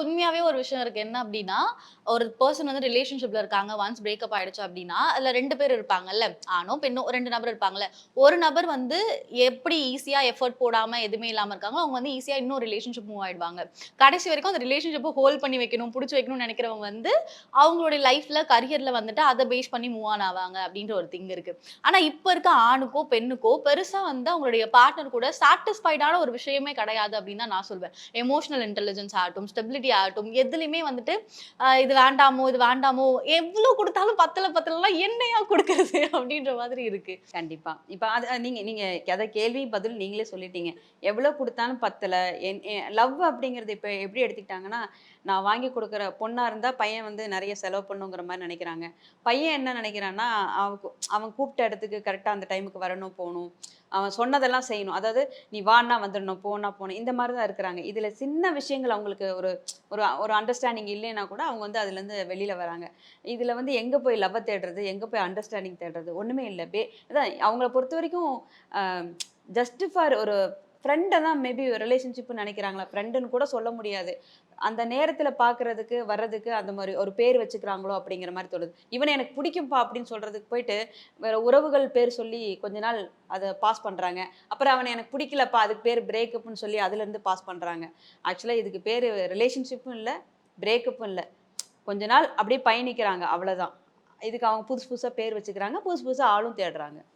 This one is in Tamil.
உண்மையாவே ஒரு விஷயம் இருக்கு. என்ன அப்படின்னா ஒரு பர்சன் வந்து ரிலேஷன்ஷிப்ல இருக்காங்க. ஒன்ஸ் பிரேக்கப் ஆயிடுச்சு அப்படின்னா அதுல ரெண்டு பேர் இருப்பாங்கல்ல. ஆணும் பெண்ணும் ரெண்டு நபர் இருப்பாங்கல்ல. ஒரு நபர் வந்து எப்படி ஈஸியா எஃபர்ட் போடாம எதுவுமே இல்லாம இருக்காங்க அவங்க வந்து ஈஸியா இன்னும் ரிலேஷன்ஷிப் மூவ் ஆயிடுவாங்க. கடைசி வரைக்கும் அந்த ரிலேஷன்ஷிப்பை ஹோல்ட் பண்ணி வைக்கணும் பிடிச்சி வைக்கணும்னு நினைக்கிறவங்க வந்து அவங்களுடைய லைஃப்ல கரியர்ல வந்துட்டு அதை பேஸ் பண்ணி மூவ் ஆன் ஆவாங்க அப்படின்ற ஒரு திங் இருக்கு. ஆனா இப்ப இருக்க ஆணுக்கோ பெண்ணுக்கோ பெருசா வந்து அவங்களுடைய பார்ட்னர் கூட சாட்டிஸ்ஃபைடான ஒரு விஷயமே கிடையாது அப்படின்னு தான் நான் சொல்வேன். எமோஷனல் இன்டெலிஜென்ஸ் ஆகட்டும் ஸ்டெபிலிட்டி ஆகட்டும் எதுலையுமே வந்துட்டு இது வேண்டாமோ இது வேண்டாமோ எவ்வளோ கொடுத்தாலும் பத்தில் பத்தலாம் என்னையா கொடுக்கறது அப்படின்ற மாதிரி இருக்கு. கண்டிப்பா. இப்போ அது நீங்கள் நீங்கள் எதை அதை கேள்வி பதில் நீங்களே சொல்லிட்டீங்க. எவ்வளோ கொடுத்தாலும் பத்தல லவ் அப்படிங்கிறது இப்போ எப்படி எடுத்துக்கிட்டாங்கன்னா நான் வாங்கி கொடுக்குற பொண்ணாக இருந்தால் பையன் வந்து நிறைய செலவு பண்ணுங்கிற மாதிரி நினைக்கிறாங்க. பையன் என்ன நினைக்கிறான்னா அவன் அவன் கூப்பிட்ட இடத்துக்கு கரெக்டாக அந்த டைமுக்கு வரணும் போகணும். அவன் சொன்னதெல்லாம் செய்யணும். அதாவது நீ வான்னா வந்துடணும் போனா போகணும். இந்த மாதிரி தான் இருக்கிறாங்க. இதில் சின்ன விஷயங்கள் அவங்களுக்கு ஒரு ஒரு ஒரு அண்டர்ஸ்டாண்டிங் இல்லைன்னா கூட அவங்க வந்து அதுல இருந்து வெளியில வராங்க. இதுல வந்து எங்க போய் லவ்வை தேடுறது எங்க போய் அண்டர்ஸ்டாண்டிங் தேடுறது ஒண்ணுமே இல்லை. பே அதான் அவங்கள பொறுத்த வரைக்கும் ஜஸ்ட் ஃபார் ஒரு ஃப்ரெண்டை தான் மேபி ரிலேஷன்ஷிப்னு நினைக்கிறாங்களா? ஃப்ரெண்டுன்னு கூட சொல்ல முடியாது. அந்த நேரத்தில் பார்க்குறதுக்கு வர்றதுக்கு அந்த மாதிரி ஒரு பேர் வச்சுக்கிறாங்களோ அப்படிங்கிற மாதிரி தோணுது. இவனை எனக்கு பிடிக்கும்பா அப்படின்னு சொல்கிறதுக்கு போயிட்டு வேற உறவுகள் பேர் சொல்லி கொஞ்ச நாள் அதை பாஸ் பண்ணுறாங்க அப்புறம் அவனை எனக்கு பிடிக்கலப்பா அதுக்கு பேர் பிரேக்கப்னு சொல்லி அதுலேருந்து பாஸ் பண்ணுறாங்க ஆக்சுவலாக இதுக்கு பேர் ரிலேஷன்ஷிப்பும் இல்லை பிரேக்கப்பும் இல்லை. கொஞ்ச நாள் அப்படியே பயணிக்கிறாங்க அவ்வளோதான் இதுக்கு அவங்க புதுசு புதுசாக பேர் வச்சுக்கிறாங்க புதுசு புதுசாக ஆளும் தேடுறாங்க.